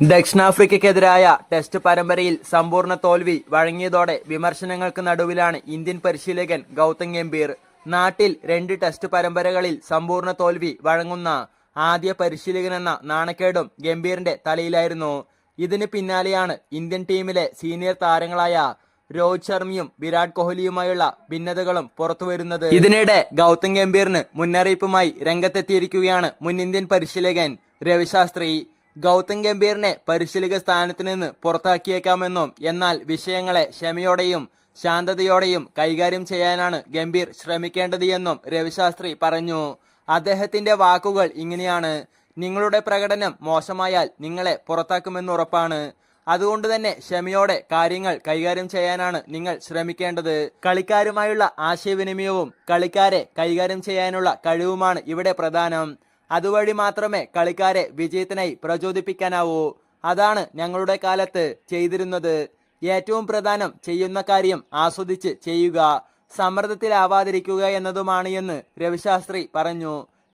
ദക്ഷിണാഫ്രിക്കയ്ക്കെതിരായ test പരമ്പരയിൽ സമ്പൂർണ തോൽവി വഴങ്ങിയതോടെ വിമർശനങ്ങൾക്ക് നടുവിലാണ് ഇന്ത്യൻ പരിശീലകൻ ഗൗതം ഗംഭീർ. നാട്ടിൽ രണ്ട് ടെസ്റ്റ് പരമ്പരകളിൽ സമ്പൂർണ തോൽവി വഴങ്ങുന്ന ആദ്യ പരിശീലകനെന്ന നാണക്കേടും ഗംഭീറിന്റെ തലയിലായിരുന്നു. ഇതിന് പിന്നാലെയാണ് ഇന്ത്യൻ ടീമിലെ സീനിയർ താരങ്ങളായ രോഹിത് ശർമ്മയും വിരാട് കോഹ്ലിയുമായുള്ള ഭിന്നതകളും പുറത്തുവരുന്നത്. ഇതിനിടെ ഗൗതം ഗംഭീറിന് മുന്നറിയിപ്പുമായി രംഗത്തെത്തിയിരിക്കുകയാണ് മുൻ ഇന്ത്യൻ പരിശീലകൻ രവിശാസ്ത്രി. ഗൗതം ഗംഭീറിനെ പരിശീലക സ്ഥാനത്ത് നിന്ന് പുറത്താക്കിയേക്കാമെന്നും എന്നാൽ വിഷയങ്ങളെ ക്ഷമയോടെയും ശാന്തതയോടെയും കൈകാര്യം ചെയ്യാനാണ് ഗംഭീർ ശ്രമിക്കേണ്ടത് എന്നും രവിശാസ്ത്രി പറഞ്ഞു. അദ്ദേഹത്തിന്റെ വാക്കുകൾ ഇങ്ങനെയാണ് നിങ്ങളുടെ പ്രകടനം മോശമായാൽ നിങ്ങളെ പുറത്താക്കുമെന്ന് ഉറപ്പാണ്. അതുകൊണ്ട് തന്നെ ക്ഷമയോടെ കാര്യങ്ങൾ കൈകാര്യം ചെയ്യാനാണ് നിങ്ങൾ ശ്രമിക്കേണ്ടത്. കളിക്കാരുമായുള്ള ആശയവിനിമയവും കളിക്കാരെ കൈകാര്യം ചെയ്യാനുള്ള കഴിവുമാണ് ഇവിടെ പ്രധാനം. അതുവഴി മാത്രമേ കളിക്കാരെ വിജയത്തിനായി പ്രചോദിപ്പിക്കാനാവൂ. അതാണ് ഞങ്ങളുടെ കാലത്ത് ചെയ്തിരുന്നത്. ഏറ്റവും പ്രധാനം ചെയ്യുന്ന കാര്യം ആസ്വദിച്ച് ചെയ്യുക. സമ്മർദ്ദത്തിലാവാതിരിക്കുക എന്നതുമാണ് എന്ന് രവിശാസ്ത്രി പറഞ്ഞു.